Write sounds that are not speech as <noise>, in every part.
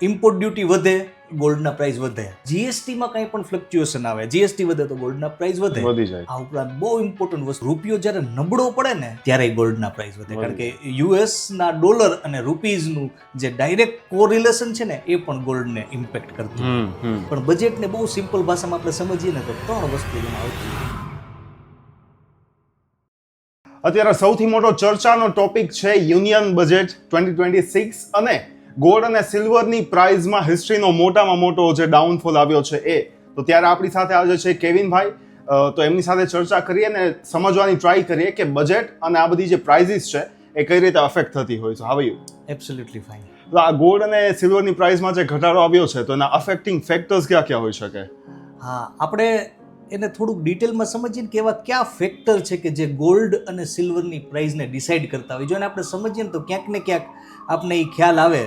Import duty વધે ગોલ્ડના price વધે. જીએસટીમાં કંઈ પણ ફ્લક્ચ્યુએશન આવે જીએસટી વધે તો ગોલ્ડના પ્રાઇસ વધે. વધી જાય. આ ઉપરાંત બહુ ઇમ્પોર્ટન્ટ વસ્તુ રૂપિયો જ્યારે નબળો પડે ને ત્યારે ગોલ્ડના પ્રાઇસ વધે. કારણ કે યુએસના ડોલર અને રૂપીઝનું જે ડાયરેક્ટ કોરિલેશન છે ને એ પણ ગોલ્ડને ઇમ્પેક્ટ કરતું પણ બજેટને બહુ સિમ્પલ ભાષામાં આપણે સમજીએ ને તો ત્રણ વસ્તુ એમાં આવતી અત્યારે સૌથી મોટો ચર્ચાનો ટોપિક છે union budget twenty twenty six અને ગોલ્ડ અને સિલ્વરની પ્રાઇઝમાં હિસ્ટ્રીનો મોટામાં મોટો જે ડાઉનફોલ આવ્યો છે એ. તો ત્યારે આપણી સાથે આજે છે કેવિનભાઈ. તો એમની સાથે ચર્ચા કરીએ અને સમજવાની ટ્રાય કરીએ કે બજેટ અને આ બધી જે પ્રાઇઝિસ છે એ કઈ રીતે અફેક્ટ થતી હોય છે. હાવ યુ એબ્સોલ્યુટલી ફાઇન તો આ ગોલ્ડ અને સિલ્વરની પ્રાઇસમાં જે ઘટાડો આવ્યો છે તો એના અફેક્ટિંગ ફેક્ટર્સ ક્યાં ક્યાં હોઈ શકે? હા આપણે એને થોડુંક ડિટેલમાં સમજીએ ને કે એવા કયા ફેક્ટર છે કે જે ગોલ્ડ અને સિલ્વરની પ્રાઇઝને ડિસાઇડ કરતા હોય. જો એને આપણે સમજીએ ને તો ક્યાંક ને ક્યાંક આપણે એ ખ્યાલ આવે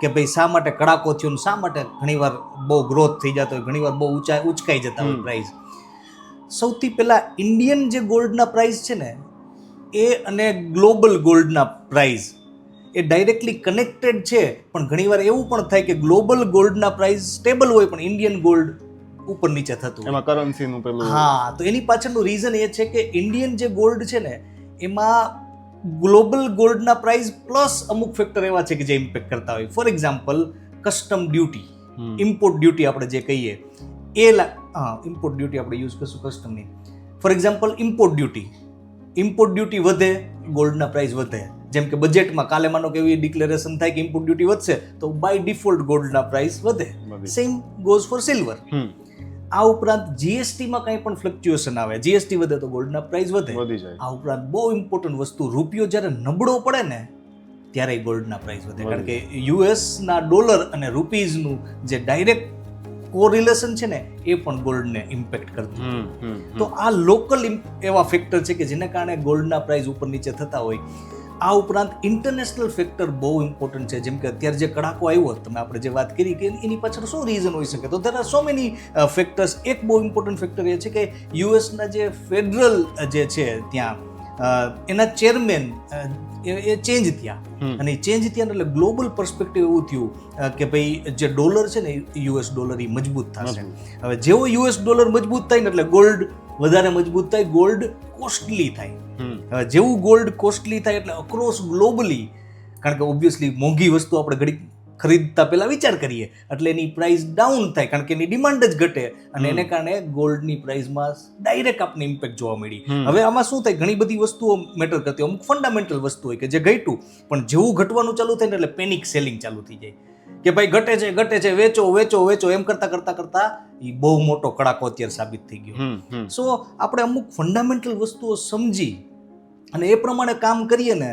કે ભાઈ શા માટે કડાકો થયો ને શા માટે ઘણીવાર બહુ ગ્રોથ થઈ જતો હોય ઘણીવાર બહુ ઊંચા ઉચકાઈ જતા હોય પ્રાઇઝ સૌથી પહેલાં ઇન્ડિયન જે ગોલ્ડના પ્રાઇઝ છે ને એ અને ગ્લોબલ ગોલ્ડના પ્રાઇઝ એ ડાયરેક્ટલી કનેક્ટેડ છે પણ ઘણીવાર એવું પણ થાય કે ગ્લોબલ ગોલ્ડના પ્રાઇઝ સ્ટેબલ હોય પણ ઇન્ડિયન ગોલ્ડ ઉપર નીચે થતું એમાં કરન્સીનું પેલું હા તો એની પાછળનું રીઝન એ છે કે ઇન્ડિયન જે ગોલ્ડ છે ને એમાં ગ્લોબલ ગોલ્ડના પ્રાઇસ પ્લસ અમુક ફેક્ટર એવા છે કે જે ઇમ્પેક્ટ કરતા હોય. For example custom duty import duty આપણે જે કહીએ એ હા ઇમ્પોર્ટ ડ્યુટી આપણે યુઝ કરશું કસ્ટમની for example import duty import duty વધે ગોલ્ડના પ્રાઇસ વધે. જેમ કે બજેટમાં કાલે માનો કે એવી ડિક્લેરેશન થાય કે ઇમ્પોર્ટ ડ્યુટી વધશે તો બાય ડિફોલ્ટ ગોલ્ડના પ્રાઇસ વધે. સેમ ગોઝ ફોર સિલ્વર આ ઉપરાંત જીએસટીમાં કંઈ પણ ફ્લક્ચ્યુએશન આવે જીએસટી વધે તો ગોલ્ડના પ્રાઇસ વધે. આ ઉપરાંત બહુ ઇમ્પોર્ટન્ટ વસ્તુ રૂપિયો જ્યારે નબળો પડે ને ત્યારે ગોલ્ડના પ્રાઇસ વધે. કારણ કે યુએસના ડોલર અને રૂપીઝનું જે ડાયરેક્ટ કોરિલેશન છે ને એ પણ ગોલ્ડને ઇમ્પેક્ટ કરતું. તો આ લોકલ એવા ફેક્ટર છે કે જેને કારણે ગોલ્ડના પ્રાઇસ ઉપર નીચે થતા હોય. આ ઉપરાંત ઇન્ટરનેશનલ ફેક્ટર બહુ ઇમ્પોર્ટન્ટ છે. જેમ કે અત્યારે જે કડાકો આવ્યો તમે આપણે જે વાત કરી કે એની પાછળ શું રીઝન હોઈ શકે? તો are સો મેની ફેક્ટર્સ એક બહુ ઇમ્પોર્ટન્ટ ફેક્ટર એ છે કે યુએસના જે ફેડરલ જે છે ત્યાં એના ચેરમેન એ ચેન્જ થયા. અને ચેન્જ થયા એટલે ગ્લોબલ પર્સપેક્ટિવ એવું થયું કે ભાઈ જે ડોલર છે ને યુએસ ડોલર એ મજબૂત થશે. હવે જેવો યુએસ ડોલર મજબૂત થાય ને એટલે ગોલ્ડ વધારે મજબૂત થાય ગોલ્ડ કોસ્ટલી થાય. જેવું ગોલ્ડ કોસ્ટલી થાય એટલે અક્રોસ ગ્લોબલી કારણ કે ઓબ્વિયસલી મોંઘી વસ્તુ આપણે ઘડી ખરીદતા પહેલાં વિચાર કરીએ એટલે એની પ્રાઇસ ડાઉન થાય કારણ કે એની ડિમાન્ડ જ ઘટે અને એને કારણે ગોલ્ડની પ્રાઇસમાં ડાયરેક્ટ આપને ઇમ્પેક્ટ જોવા મળી. હવે આમાં શું થાય ઘણી બધી વસ્તુઓ મેટર કરતી અમુક ફંડામેન્ટલ વસ્તુ હોય કે જે ઘટ્યું પણ જેવું ઘટવાનું ચાલુ થાય ને એટલે પેનિક સેલિંગ ચાલુ થઈ જાય. કે ભાઈ ઘટે છે ઘટે છે વેચો વેચો વેચો એમ કરતા કરતા કરતા એ બહુ મોટો કડાકો અત્યારે સાબિત થઈ ગયો. સો આપણે અમુક ફંડામેન્ટલ વસ્તુઓ સમજી અને એ પ્રમાણે કામ કરીએ ને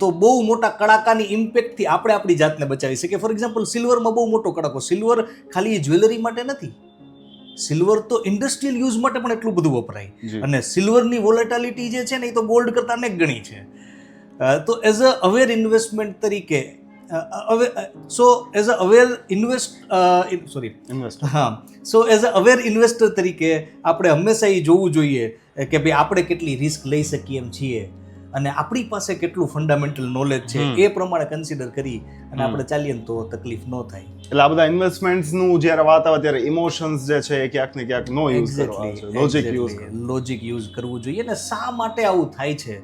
તો બહુ મોટા કડાકાની ઇમ્પેક્ટથી આપણે આપણી જાતને બચાવી શકીએ. ફોર એક્ઝામ્પલ સિલ્વરમાં બહુ મોટો કડાકો. સિલ્વર ખાલી જ્વેલરી માટે નથી. સિલ્વર તો ઇન્ડસ્ટ્રીયલ યુઝ માટે પણ એટલું બધું વપરાય. અને સિલ્વરની વોલેટાલિટી જે છે ને એ તો ગોલ્ડ કરતાં અનેક ગણી છે. તો એઝ અ અવેર ઇન્વેસ્ટમેન્ટ તરીકે so as a aware invest sorry invest હા. So as a aware investor તરીકે આપણે હંમેશા એ જોવું જોઈએ કે ભાઈ આપણે કેટલી રિસ્ક લઈ શકીએ એમ છીએ. અને આપણી પાસે કેટલું ફંડામેન્ટલ નોલેજ છે એ પ્રમાણે કન્સિડર કરી અને આપણે ચાલીએ તો તકલીફ ન થાય. એટલે આ બધા ઇન્વેસ્ટમેન્ટ્સનું જ્યારે વાત આવે ત્યારે ઇમોશન્સ જે છે એ ક્યાંક ને ક્યાંક નો યુઝ કરવા લોજિક યુઝ લોજિક યુઝ કરવું જોઈએ ને શા માટે આવું થાય છે?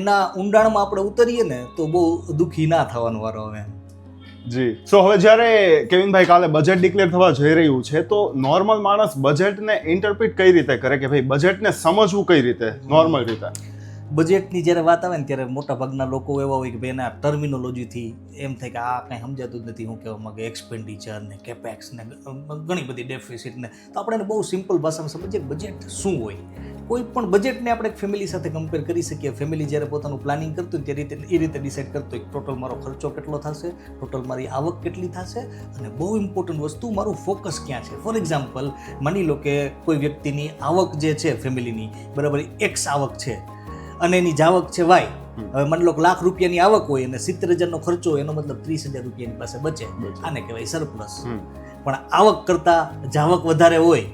એના ઊંડાણમાં આપણે ઉતરીએ ને તો બહુ દુઃખી ના થવાનો વારો આવે જી. સો હવે જ્યારે કેવિનભાઈ કાલે બજેટ ડિક્લેર થવા જઈ રહ્યું છે તો નોર્મલ માણસ બજેટને ઇન્ટરપ્રિટ કઈ રીતે કરે કે ભાઈ બજેટને સમજવું કઈ રીતે? નોર્મલ રીતે. બજેટની જ્યારે વાત આવે ને ત્યારે મોટા ભાગના લોકો એવા હોય કે ભાઈ એના ટર્મિનોલોજીથી એમ થાય કે આ કંઈ સમજાતું જ નથી હું કહેવા માંગે એક્સપેન્ડિચર ને કેપેક્સ ને ઘણી બધી ડેફિસિટ ને. તો આપણે એને બહુ સિમ્પલ ભાષામાં સમજીએ કે બજેટ શું હોય? કોઈ પણ બજેટને આપણે ફેમિલી સાથે કમ્પેર કરી શકીએ. ફેમિલી જ્યારે પોતાનું પ્લાનિંગ કરતું હોય તે રીતે એ રીતે ડિસાઇડ કરતો હોય ટોટલ મારો ખર્ચો કેટલો થશે ટોટલ મારી આવક કેટલી થશે અને બહુ ઇમ્પોર્ટન્ટ વસ્તુ મારું ફોકસ ક્યાં છે. ફોર એક્ઝામ્પલ માની લો કે કોઈ વ્યક્તિની આવક જે છે ફેમિલીની બરાબર એક્સ આવક છે અને એની જાવક છે વાય હવે માની લો લાખ રૂપિયાની આવક હોય અને સિત્તેર હજારનો ખર્ચો હોય એનો મતલબ ત્રીસ હજાર રૂપિયાની પાસે બચે. બચે. આને કહેવાય સરપ્લસ પણ આવક કરતાં જાવક વધારે હોય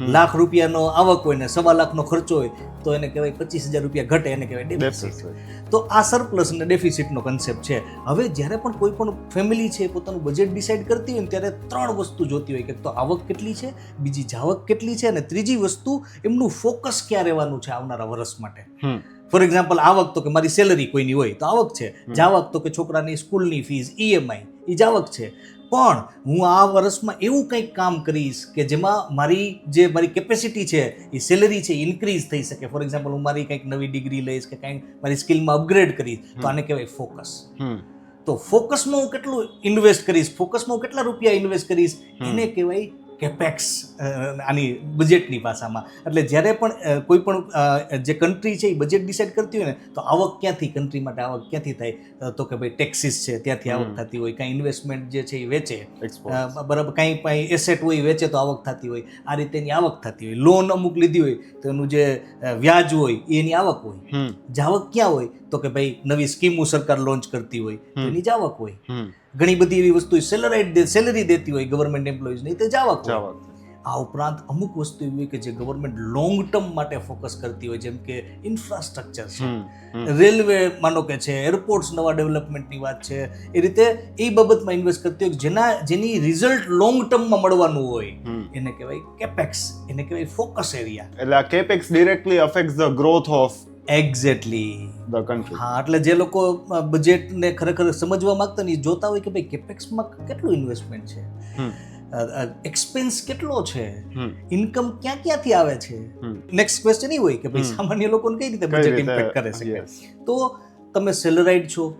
લાખ રૂપિયાનો આવક હોય ને સવા લાખનો ખર્ચો હોય તો એને કહેવાય પચીસ હજાર રૂપિયા ઘટે એને કહેવાય ડેફિસિટ તો આ સરપ્લસ અને ડેફિસિટનો કન્સેપ્ટ છે. હવે જ્યારે પણ કોઈ પણ ફેમિલી છે પોતાનું બજેટ ડિસાઈડ કરતી હોય ને ત્યારે ત્રણ વસ્તુ જોતી હોય કે તો આવક કેટલી છે બીજી જાવક કેટલી છે અને ત્રીજી વસ્તુ એમનું ફોકસ ક્યાં રહેવાનું છે આવનારા વર્ષ માટે. ફોર એક્ઝામ્પલ આવક તો કે મારી સેલરી કોઈની હોય તો આવક છે. જાવક તો કે છોકરાની સ્કૂલની ફીસ ઈએમઆઈ એ જાવક છે. પણ હું આ વર્ષમાં એવું કંઈક કામ કરીશ કે જેમાં મારી જે મારી કેપેસિટી છે એ સેલરી છે ઇન્ક્રીઝ થઈ શકે. ફોર એક્ઝામ્પલ હું મારી કંઈક નવી ડિગ્રી લઈશ કે કંઈક મારી સ્કિલમાં અપગ્રેડ કરીશ તો આને કહેવાય ફોકસ તો ફોકસમાં હું કેટલું ઇન્વેસ્ટ કરીશ? ફોકસમાં હું કેટલા રૂપિયા ઇન્વેસ્ટ કરીશ? એને કહેવાય કેપેક્સ આની બજેટની ભાષામાં. એટલે જ્યારે પણ કોઈ પણ જે કન્ટ્રી છે એ બજેટ ડિસાઇડ કરતી હોય ને તો આવક ક્યાંથી કન્ટ્રી માટે આવક ક્યાંથી થાય? તો કે ભાઈ ટેક્સીસ છે ત્યાંથી આવક થતી હોય. કાંઈ ઇન્વેસ્ટમેન્ટ જે છે એ વેચે. બરાબર કાંઈ કાંઈ એસેટ હોય વેચે તો આવક થતી હોય. આ રીતે એની આવક થતી હોય. લોન અમુક લીધી હોય તો એનું જે વ્યાજ હોય એની આવક હોય. જાવક ક્યાં હોય? તો કે ભાઈ નવી સ્કીમો સરકાર લોન્ચ કરતી હોય. એની જાવક હોય. ઘણી બધી એવી વસ્તુ સેલરાઇટ સેલરી દેતી હોય ગવર્મેન્ટ એમ્પ્લોઈઝની તે હોય. આ ઉપરાંત અમુક વસ્તુ એવી હોય કે જે ગવર્મેન્ટ લોંગ ટર્મ માટે ફોકસ કરતી હોય જેમ કે ઇન્ફ્રાસ્ટ્રક્ચર છે. રેલવે માનો કે છે એરપોર્ટ્સ નવા ડેવલપમેન્ટની વાત છે એ રીતે એ બાબતમાં ઇન્વેસ્ટ કરતી હોય જેના જેની રિઝલ્ટ લોંગ ટર્મમાં મળવાનું હોય એને કહેવાય કેપેક્સ એને કહેવાય ફોકસ એરિયા એટલે આ capex directly affect the growth of exactly the country હા એટલે જે લોકો બજેટને ખરેખર સમજવા માંગતા ને જોતા હોય કે ભાઈ કેપેક્સમાં કેટલું ઇન્વેસ્ટમેન્ટ છે? એક્સપેન્સ કેટલો છે? ઇન્કમ ક્યાં ક્યાંથી આવે છે. નેક્સ્ટ ક્વેશ્ચન એ હોય કે ભાઈ સામાન્ય લોકોને કઈ રીતે બજેટ? ઇમ્પેક્ટ કરે છે તો તમે સેલરાઇડ છો.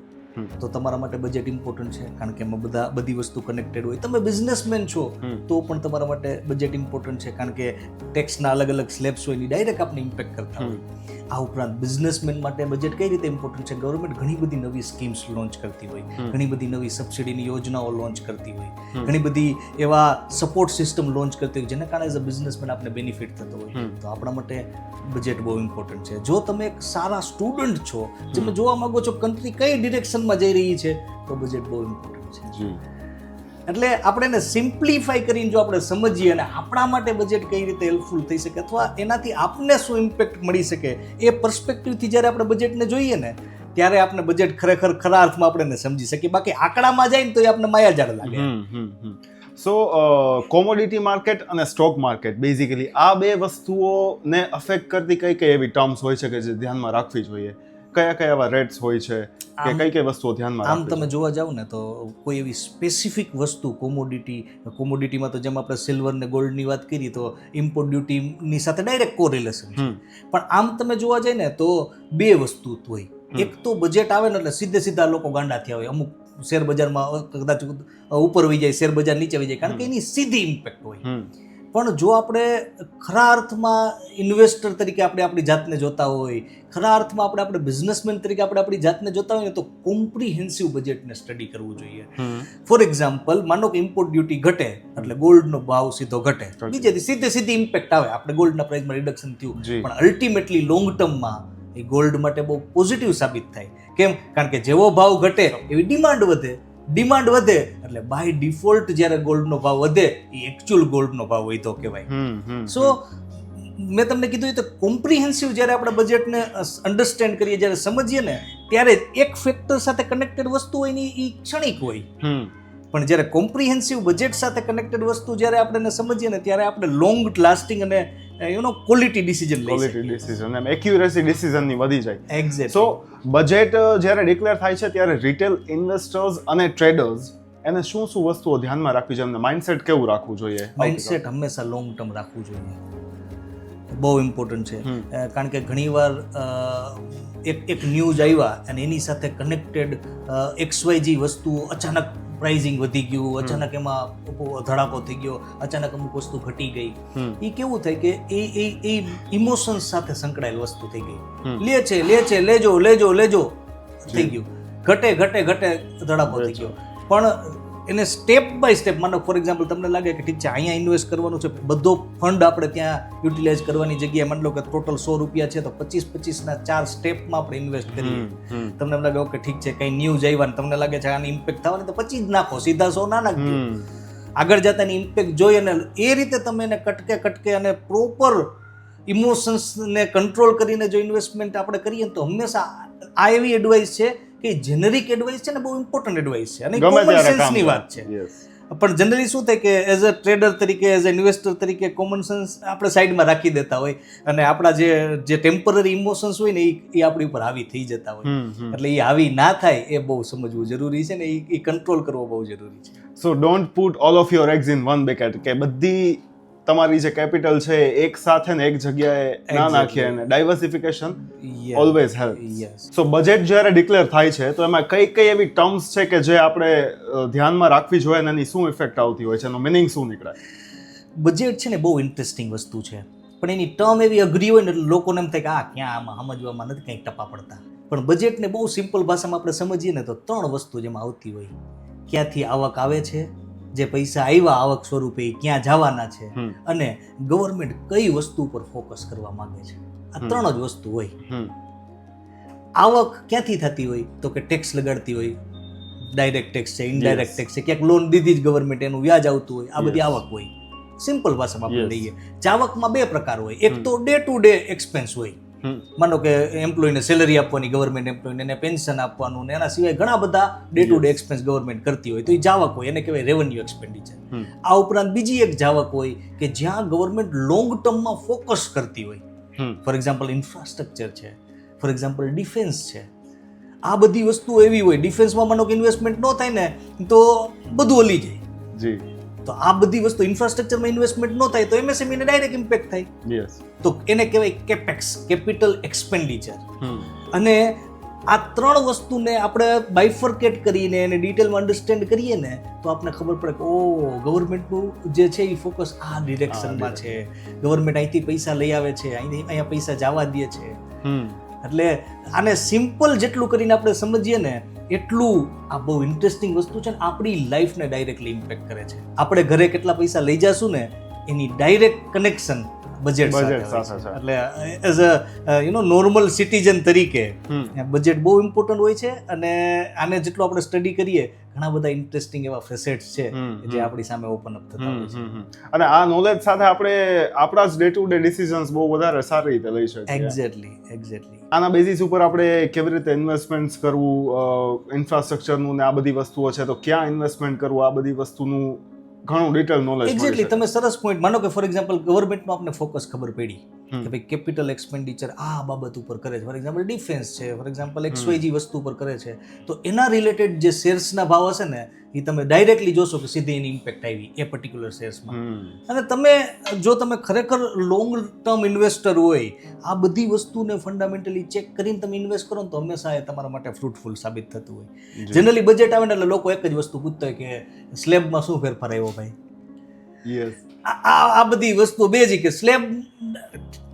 તો તમારા માટે બજેટ ઇમ્પોર્ટન્ટ છે. કારણ કે એમાં બધા બધી વસ્તુ કનેક્ટેડ હોય. તમે બિઝનેસમેન છો તો પણ તમારા માટે બજેટ ઇમ્પોર્ટન્ટ છે. કારણ કે ટેક્સના અલગ અલગ સ્લેબ્સ હોય એની ડાયરેક્ટ આપણે ઇમ્પેક્ટ કરતા હોય. આ ઉપરાંત બિઝનેસમેન માટે બજેટ કઈ રીતે ઇમ્પોર્ટન્ટ છે? ગવર્મેન્ટ ઘણી બધી નવી સ્કીમ્સ લોન્ચ કરતી હોય. ઘણી બધી નવી સબસિડીની યોજનાઓ લોન્ચ કરતી હોય. ઘણી બધી એવા સપોર્ટ સિસ્ટમ લોન્ચ કરતી હોય જેના કારણે એઝ અ બિઝનેસમેન આપણે બેનિફિટ થતો હોય. તો આપણા માટે બજેટ બહુ ઇમ્પોર્ટન્ટ છે. જો તમે એક સારા સ્ટુડન્ટ છો તમે જોવા માંગો છો કન્ટ્રી કઈ ડિરેક્શનમાં જઈ રહી છે તો બજેટ બહુ ઇમ્પોર્ટન્ટ છે. એટલે આપણે એને સિમ્પ્લિફાઈ કરીને જો આપણે સમજીએ અને આપણા માટે બજેટ કઈ રીતે હેલ્પફુલ થઈ શકે અથવા એનાથી આપને શું ઇમ્પેક્ટ મળી શકે એ પર્સપેક્ટિવથી જ્યારે આપણે બજેટને જોઈએ ને ત્યારે આપણે બજેટ ખરેખર ખરા અર્થમાં આપણે એને સમજી શકીએ. બાકી આંકડામાં જાય ને તો એ આપણે માયાજાળ લાગે. સો કોમોડિટી માર્કેટ અને સ્ટોક માર્કેટ બેઝિકલી આ બે વસ્તુઓને અફેક્ટ કરતી કઈ કઈ એવી ટર્મ્સ હોય છે કે જે ધ્યાનમાં રાખવી જોઈએ? કયા કયા એવા રેટ્સ હોય છે કે કઈ કઈ વસ્તુઓ ધ્યાનમાં આમ તમે જોવા જાવ ને તો કોઈ એવી સ્પેસિફિક વસ્તુ કોમોડિટી કોમોડિટીમાં તો જેમ આપણે સિલ્વર ને ગોલ્ડની વાત કરી તો ઇમ્પોર્ટ ડ્યુટીની સાથે ડાયરેક્ટ કોરિલેશન છે. પણ આમ તમે જોવા જાય ને તો બે વસ્તુ હોય. એક તો બજેટ આવે ને એટલે સીધે સીધા લોકો ગાંડા થયા હોય. અમુક શેર બજારમાં કદાચ ઉપર વહી જાય શેર બજાર નીચે વહી જાય કારણ કે એની સીધી ઇમ્પેક્ટ હોય. પણ જો આપણે ખરા અર્થમાં ઇન્વેસ્ટર તરીકે આપણે આપણી જાતને જોતા હોય ખરા અર્થમાં આપણે આપણે બિઝનેસમેન તરીકે આપણે આપણી જાતને જોતા હોય ને તો કોમ્પ્રિહેન્સિવ બજેટને સ્ટડી કરવું જોઈએ. ફોર એક્ઝામ્પલ માનો કે ઇમ્પોર્ટ ડ્યુટી ઘટે એટલે ગોલ્ડનો ભાવ સીધો ઘટે. બીજેથી સીધે સીધી ઇમ્પેક્ટ આવે. આપણે ગોલ્ડના પ્રાઇસમાં રિડક્શન થયું. પણ અલ્ટિમેટલી લોંગ ટર્મમાં એ ગોલ્ડ માટે બહુ પોઝિટિવ સાબિત થાય. કેમ? કારણ કે જેવો ભાવ ઘટે એવી ડિમાન્ડ વધે. ડિમાન્ડ વધે એટલે બાય ડિફોલ્ટ જ્યારે ગોલ્ડનો ભાવ વધે એ એકચ્યુઅલ ગોલ્ડનો ભાવ વધ્યો કહેવાય હમ. હમ. સો મેં તમને કીધું એ તો કોમ્પ્રિહેન્સિવ જ્યારે આપણે બજેટને અન્ડરસ્ટેન્ડ કરીએ જ્યારે સમજીએ ને ત્યારે એક ફેક્ટર સાથે કનેક્ટેડ વસ્તુ હોય ને એ ક્ષણિક હોય. પણ જ્યારે કોમ્પ્રિહેન્સિવ બજેટ સાથે કનેક્ટેડ વસ્તુ જ્યારે આપણે સમજીએ ને ત્યારે આપણે લોંગ લાસ્ટિંગ અને you know quality decision quality decision M accuracy ડિસિઝનની વધી જાય. એક્ઝેક્ટ સો બજેટ જ્યારે ડિક્લેર થાય છે ત્યારે રિટેલ ઇન્વેસ્ટર્સ અને ટ્રેડર્સ એને શું શું વસ્તુઓ ધ્યાનમાં રાખવી જોઈએ? એમને માઇન્ડસેટ કેવું રાખવું જોઈએ? માઇન્ડસેટ હંમેશા લોંગ ટર્મ રાખવું જોઈએ. બહુ ઇમ્પોર્ટન્ટ છે. કારણ કે ઘણીવાર એક એક ન્યૂઝ આવ્યા અને એની સાથે કનેક્ટેડ એક્સવાયજી વસ્તુઓ અચાનક પ્રાઇઝિંગ વધી ગયું અચાનક એમાં ધડાકો થઈ ગયો અચાનક અમુક વસ્તુ ઘટી ગઈ. એ કેવું થાય કે એ એ એ ઇમોશન્સ સાથે સંકળાયેલ વસ્તુ થઈ ગઈ. લે છે લે છે લેજો લેજો લેજો થઈ ગયું. ઘટે ઘટે ઘટે ધડાકો થઈ ગયો. પણ એને સ્ટેપ બાય સ્ટેપ માનો ફોર એક્ઝામ્પલ તમને લાગે કે ઠીક છે અહીંયા ઇન્વેસ્ટ કરવાનું છે બધો ફંડ આપણે ત્યાં યુટિલાઇઝ કરવાની જગ્યાએ માની લો કે ટોટલ સો રૂપિયા છે તો પચીસ પચીસના ચાર સ્ટેપમાં આપણે ઇન્વેસ્ટ કરીએ. તમને એમ લાગે ઓકે ઠીક છે કંઈ ન્યૂઝ આવ્યા તમને લાગે છે આની ઇમ્પેક્ટ થવાની? તો પચીસ નાખો સીધા સો ના નાખજો. આગળ જતા એની ઇમ્પેક્ટ જોઈ અને એ રીતે તમે એને કટકે કટકે અને પ્રોપર ઇમોશન્સને કંટ્રોલ કરીને જો ઇન્વેસ્ટમેન્ટ આપણે કરીએ તો હંમેશા આ એવી એડવાઇસ છે કે જેનરિક એડવાઇસ છે ને બહુ ઇમ્પોર્ટન્ટ એડવાઇસ છે. અને કોમન સેન્સની વાત છે. પણ જનરલી શું થાય કે એઝ અ ટ્રેડર તરીકે એઝ અ ઇન્વેસ્ટર તરીકે કોમન સેન્સ આપણે સાઈડમાં રાખી દેતા હોય અને આપણા જે જે ટેમ્પરરી ઇમોશન્સ હોય ને એ આપણી ઉપર હાવી થઈ જતા હોય. એટલે એ હાવી ના થાય એ બહુ સમજવું જરૂરી છે ને એ એ કંટ્રોલ કરવો બહુ જરૂરી છે. So don't put all of your eggs in one basket કે બધી તમારી જે કેપિટલ છે એક સાથે ને એક જગ્યાએ ના. નાખીએ અને diversification. Always help. So budget જ્યારે ડિક્લેર થાય છે તો એમાં કઈ કઈ એવી ટર્મ્સ છે કે જે આપણે ધ્યાનમાં રાખવી જોઈએ અને એની શું ઇફેક્ટ આવતી હોય છે? એનો મિનિંગ શું નીકળે? બજેટ છે ને બહુ ઇન્ટરેસ્ટિંગ વસ્તુ છે. પણ એની ટર્મ એવી અઘરી હોય ને એટલે લોકોને એમ થાય કે આ ક્યાં આમાં સમજવામાં નથી કંઈક ટપા પડતા. પણ બજેટને બહુ સિમ્પલ ભાષામાં આપણે સમજીએ ને તો ત્રણ વસ્તુ જેમાં આવતી હોય. ક્યાંથી આવક આવે છે? જે પૈસા આવ્યા આવક સ્વરૂપે એ ક્યાં જવાના છે અને ગવર્મેન્ટ કઈ વસ્તુ પર ફોકસ કરવા માંગે છે? આ ત્રણ જ વસ્તુ હોય. આવક ક્યાંથી થતી હોય? તો કે ટેક્સ લગાડતી હોય. ડાયરેક્ટ ટેક્સ છે ઇનડાયરેક્ટ ટેક્સ છે. ક્યાંક લોન દીધી જ ગવર્મેન્ટ એનું વ્યાજ આવતું હોય. આ બધી આવક હોય. સિમ્પલ ભાષામાં આપણે. લઈએ. ચાવકમાં બે પ્રકાર હોય. એક તો ડે ટુ ડે એક્સપેન્સ હોય. માનો કે એમ્પ્લોયને સેલરી આપવાની ગવર્મેન્ટ એમ્પ્લોયને એને પેન્શન આપવાનું ને એના સિવાય ઘણા બધા day to day expense government કરતી હોય. તો એ જાવક હોય એને કહેવાય રેવન્યુ એક્સપેન્ડિચર આ ઉપરાંત બીજી એક જાવક હોય કે જ્યાં ગવર્મેન્ટ લોંગ ટર્મમાં ફોકસ કરતી હોય. ફોર એક્ઝામ્પલ ઇન્ફ્રાસ્ટ્રક્ચર છે. ફોર એક્ઝામ્પલ ડિફેન્સ છે. આ બધી વસ્તુઓ એવી હોય. ડિફેન્સમાં માનો કે ઇન્વેસ્ટમેન્ટ ન થાય ને તો બધું હલી જાય. જી. તો આ બધી વસ્તુ ઇન્ફ્રાસ્ટ્રક્ચરમાં ઇન્વેસ્ટમેન્ટ ન થાય તો એમએસએમઈને ડાયરેક્ટ ઇમ્પેક્ટ થાય. તો એને કહેવાય કેપેક્સ કેપિટલ એક્સપેન્ડિચર અને આ ત્રણ વસ્તુને આપણે બાયફર્કેટ કરીને એને ડિટેલમાં અન્ડરસ્ટેન્ડ કરીએ ને તો આપણને ખબર પડે કે ઓ ગવર્મેન્ટનું જે છે એ ફોકસ આ ડિરેક્શનમાં છે. ગવર્મેન્ટ અહીંથી પૈસા લઈ આવે છે અહીંથી અહીંયા પૈસા જવા દે છે. હમ, એટલે આને સિમ્પલ જેટલું કરીને આપણે સમજીએ ને એટલું આ બહુ ઇન્ટરેસ્ટિંગ વસ્તુ છે આપણી લાઈફને ડાયરેક્ટલી ઇમ્પેક્ટ કરે છે. આપણે ઘરે કેટલા પૈસા લઈ જશું ને એની ડાયરેક્ટ કનેક્શન બજેટ એટલે as a you know normal citizen તરીકે બજેટ બહુ ઇમ્પોર્ટન્ટ હોય છે અને આને જેટલું આપણે સ્ટડી કરીએ ઘણા બધા ઇન્ટરેસ્ટિંગ એવા ફેસેટ્સ છે જે આપણી સામે ઓપન અપ થતા હોય છે. અને આ નોલેજ સાથે આપણે આપણા જ ડે ટુ ડે ડિસિઝન્સ બહુ વધારે સારી રીતે લઈ શકીએ. એક્ઝેક્ટલી એક્ઝેક્ટલી આના બેઝિસ ઉપર આપણે કેવી રીતે ઇન્વેસ્ટમેન્ટ કરવું ઇન્ફ્રાસ્ટ્રક્ચરનું ને આ બધી વસ્તુઓ છે તો ક્યાં ઇન્વેસ્ટમેન્ટ કરવું આ બધી વસ્તુનું ઘણું ડિટેલ નોલેજ એક્ઝેક્ટલી તમે સરસ પોઈન્ટ માનો કે ફોર એક્ઝામ્પલ ગવર્મેન્ટનો આપણે ફોકસ ખબર પડી. કે ભાઈ કેપિટલ એક્સપેન્ડિચર આ બાબત ઉપર કરે છે. ફોર એક્ઝામ્પલ ડિફેન્સ છે ફોર એક્ઝામ્પલ. એક્સવાયજી વસ્તુ ઉપર કરે છે. તો એના રિલેટેડ જે શેર્સના ભાવ હશે ને એ તમે ડાયરેક્ટલી જોશો કે સીધી એની ઇમ્પેક્ટ આવી એ પર્ટિક્યુલર શેર્સમાં અને તમે જો તમે ખરેખર લોંગ ટર્મ ઇન્વેસ્ટર હોય આ બધી વસ્તુને ફંડામેન્ટલી ચેક કરીને તમે ઇન્વેસ્ટ કરો ને તો હંમેશા એ તમારા માટે ફ્રૂટફુલ સાબિત થતું હોય. જનરલી બજેટ આવે ને એટલે લોકો એક જ વસ્તુ પૂછતા હોય કે સ્લેબમાં શું ફેરફાર આવ્યો ભાઈ? યસ આ આ- બધી જ કે સ્લેબ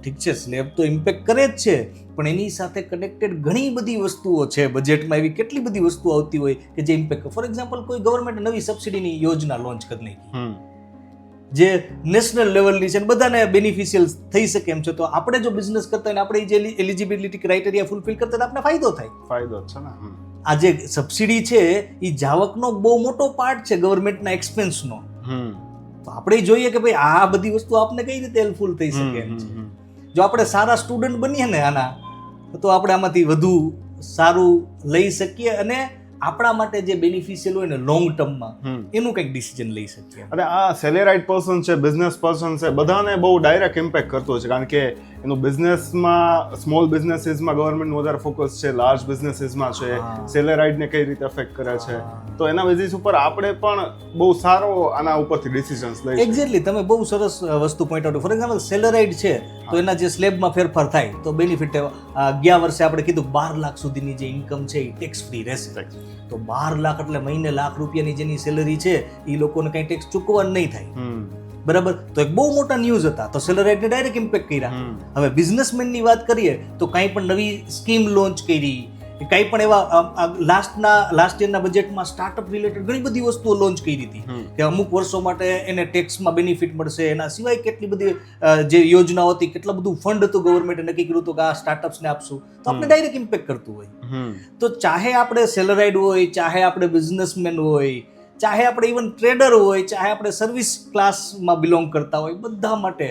ઠીક છે સ્લેબ તો ઇમ્પેક્ટ કરે જ છે પણ એની સાથે કનેક્ટેડ ઘણી બધી વસ્તુઓ છે. બજેટમાં એવી કેટલી બધી વસ્તુઓ આવતી હોય કે જે ઇમ્પેક્ટ ફોર એક્ઝામ્પલ કોઈ ગવર્મેન્ટ નવી સબસિડીની યોજના લોન્ચ કરી નાખી. જે નેશનલ લેવલની છે બધાને બેનિફિશિયલ થઈ શકે એમ છે. તો આપણે જો બિઝનેસ કરતા હોય આપણે જે એલિજિબિલિટી ક્રાઇટેરિયા ફૂલફિલ કરતા આપણે ફાયદો થાય. ફાયદો છે ને આ જે સબસિડી છે એ જાવકનો બહુ મોટો પાર્ટ છે ગવર્મેન્ટના એક્સપેન્સનો હમ. તો આપણે જોઈએ કે ભાઈ આ બધી વસ્તુ આપને કઈ રીતે હેલ્પફુલ થઈ શકે એમ છે. જો આપણે સારા સ્ટુડન્ટ બનીએ ને આના તો આપણે આમાંથી વધુ સારું લઈ શકીએ અને આપણા માટે જે બેનિફિશિયલ હોય ને લોંગ ટર્મમાં. એનું કંઈક ડિસિઝન લઈ શકીએ અને આ સેલેરાઇટ પર્સન છે બિઝનેસ પર્સન છે બધાને બહુ ડાયરેક્ટ ઇમ્પેક્ટ કરતો છે. કારણ કે એનું બિઝનેસમાં સ્મોલ બિઝનેસીસમાં ગવર્મેન્ટનું વધારે ફોકસ છે લાર્જ બિઝનેસીસમાં છે સેલેરાઇડને કઈ રીતે અફેક્ટ કરે છે. તો એના બેઝિસ ઉપર આપણે પણ બહુ સારો આના ઉપરથી ડિસિઝન્સ લઈ. એક્ઝેક્ટલી તમે બહુ સરસ વસ્તુ point out for example salaried છે તો એના જે સ્લેબમાં ફેરફાર થાય તો બેનિફિટ ગયા વર્ષે આપણે કીધું બાર લાખ સુધીની જે ઇન્કમ છે એ ટેક્સ ફ્રી રહેશે. તો બાર લાખ એટલે મહિને લાખ રૂપિયાની જેની સેલરી છે એ લોકોને કંઈ ટેક્સ ચૂકવવાનું નહીં થાય. બરાબર? તો એક બહુ મોટા ન્યૂઝ હતા. તો સેલરાઇટને ડાયરેક્ટ ઇમ્પેક્ટ કર્યા. હવે બિઝનેસમેનની વાત કરીએ તો કાંઈ પણ નવી સ્કીમ લોન્ચ કરી કંઈ પણ એવા લાસ્ટના લાસ્ટ યરના બજેટમાં સ્ટાર્ટઅપ રિલેટેડ ઘણી બધી વસ્તુઓ લોન્ચ કરી હતી. કે અમુક વર્ષો માટે એને ટેક્સમાં બેનિફિટ મળશે એના સિવાય કેટલી બધી જે યોજનાઓ હતી કેટલા બધું ફંડ હતું ગવર્મેન્ટે નક્કી કર્યું હતું કે આ સ્ટાર્ટઅપ્સને આપશું. તો આપણે. ડાયરેક્ટ ઇમ્પેક્ટ કરતું હોય. તો ચાહે આપણે સેલરાઇડ હોય ચાહે આપણે બિઝનેસમેન હોય ચાહે આપણે ઇવન ટ્રેડર હોય ચાહે આપણે સર્વિસ ક્લાસમાં બિલોંગ કરતા હોય બધા માટે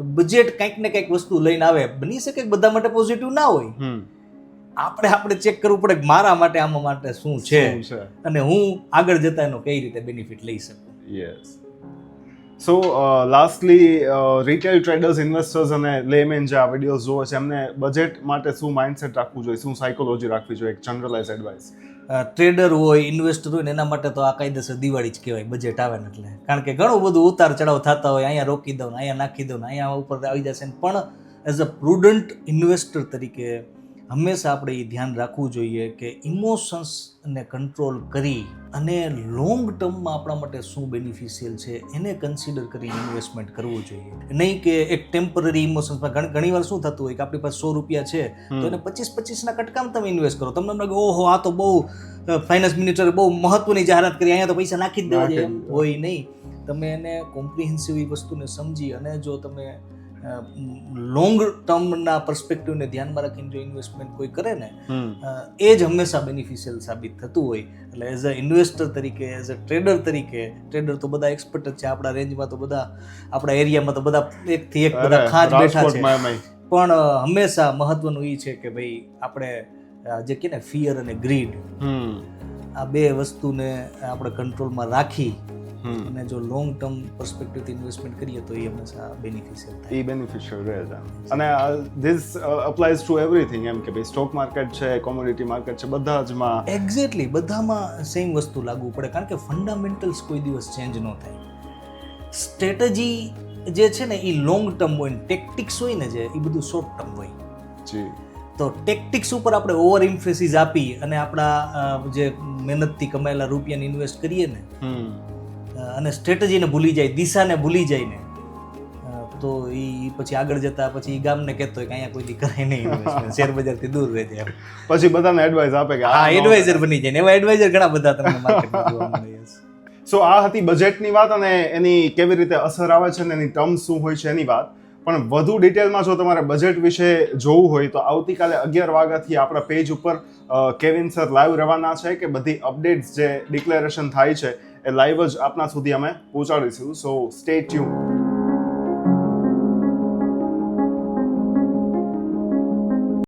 બજેટ કંઈક ને કંઈક વસ્તુ લઈને આવે. બની શકે બધા માટે પોઝિટિવ ના હોય? હમ. આપણે આપણે ચેક કરવું પડે કે મારા માટે આમાં માટે શું છે? શું છે? અને હું આગળ જતા એનો કઈ રીતે બેનિફિટ લઈ શકું? Yes so lastly retail traders investors અને લેમેન જે આ વિડીયોઝ જોવે છે એમને બજેટ માટે શું માઇન્ડસેટ રાખવું જોઈએ? શું સાયકોલોજી રાખવી જોઈએ? એક જનરલાઇઝ એડવાઇસ ટ્રેડર હોય ઇન્વેસ્ટર હોય ને એના માટે તો આ કાયદેસર દિવાળી જ કહેવાય બજેટ આવે ને એટલે. કારણ કે ઘણું બધું ઉતાર ચડાવ થતા હોય, અહીંયા રોકી દઉં અહીંયા નાખી દઉં અહીંયા ઉપર આવી જશે પણ એઝ અ પ્રુડન્ટ ઇન્વેસ્ટર તરીકે હંમેશા આપણે એ ધ્યાન રાખવું જોઈએ કે ઇમોશન્સને કંટ્રોલ કરી અને લોંગ ટર્મમાં આપણા માટે શું બેનિફિશિયલ છે એને કન્સિડર કરી ઇન્વેસ્ટમેન્ટ કરવું જોઈએ. નહીં કે એક ટેમ્પરરી ઇમોશન્સમાં ઘણી ઘણી વાર શું થતું હોય કે આપણી પાસે સો રૂપિયા છે તો એને પચીસ પચીસના કટકામ તમે ઇન્વેસ્ટ કરો. તમને લાગે ઓહો આ તો બહુ ફાઇનાન્સ મિનિસ્ટરે બહુ મહત્વની જાહેરાત કરી અહીંયા તો પૈસા નાખી જ દેવા જોઈએ. હોય નહીં. તમે એને કોમ્પ્રિહેન્સિવ વસ્તુને સમજી અને જો તમે લોંગ ટર્મના પર્સપેક્ટિવને ધ્યાનમાં રાખીને જો ઇન્વેસ્ટમેન્ટ કોઈ કરે ને એ જ હંમેશા બેનિફિશિયલ સાબિત થતું હોય. એટલે એઝ અ ઇન્વેસ્ટર તરીકે એઝ અ ટ્રેડર તરીકે ટ્રેડર તો બધા એક્સપર્ટ જ છે. આપણા રેન્જમાં તો બધા આપણા એરિયામાં તો બધા એકથી એક બધા ખાંચ બેઠા છે. પણ હંમેશા મહત્વનું એ છે કે ભાઈ આપણે જે કે ને ફિયર અને ગ્રીડ આ બે વસ્તુને આપણે કંટ્રોલમાં રાખી અને જો લોંગ ટર્મ પર્સપેક્ટિવથી ઇન્વેસ્ટમેન્ટ કરીએ તો એ હંમેશા બેનિફિશિયલ થાય. એ બેનિફિશિયલ રહે છે. અને ધીસ અપ્લાયઝ ટુ એવરીથિંગ એમ કે ભાઈ સ્ટોક માર્કેટ છે કોમોડિટી માર્કેટ છે બધા જ માં. એક્ઝેક્ટલી બધામાં સેમ વસ્તુ લાગુ પડે કારણ કે ફંડામેન્ટલ્સ કોઈ દિવસ ચેન્જ ન થાય. સ્ટ્રેટેજી જે છે ને એ લોંગ ટર્મ હોય ને ટેક્ટિક્સ હોય ને જે એ બધું શોર્ટ ટર્મ હોય. જી. તો ટેક્ટિક્સ ઉપર આપણે ઓવર ઇમ્ફેસિસ આપી અને આપણા જે મહેનતથી કમાયેલા રૂપિયાને ઇન્વેસ્ટ કરીએ ને અને સ્ટ્રેટજીને ભૂલી જાય દિશાને ભૂલી જાય ને તો એ પછી આગળ જતા પછી ગામને કહેતો હોય કે અહીંયા કોઈ દીકરાય નહીં. <laughs> શેર બજારથી દૂર એમ. પછી બધાને એડવાઇસ આપે કે હા એડવાઇઝર બની જાય ને એવા એડવાઇઝર ઘણા બધા તમને માર્કેટમાં જોવા મળે છે સો આ હતી બજેટની વાત અને એની કેવી રીતે અસર આવે છે અને એની ટર્મ શું હોય છે એની વાત. પણ વધુ ડિટેલમાં જો તમારે બજેટ વિશે જોવું હોય તો આવતીકાલે અગિયાર વાગ્યાથી આપણા પેજ ઉપર કેવિન સર લાઈવ રહેવાના છે કે બધી અપડેટ્સ જે ડિક્લેરેશન થાય છે એ લાઈવ જ આપના સુધી અમે પહોંચાડીશું. સો સ્ટે ટ્યુન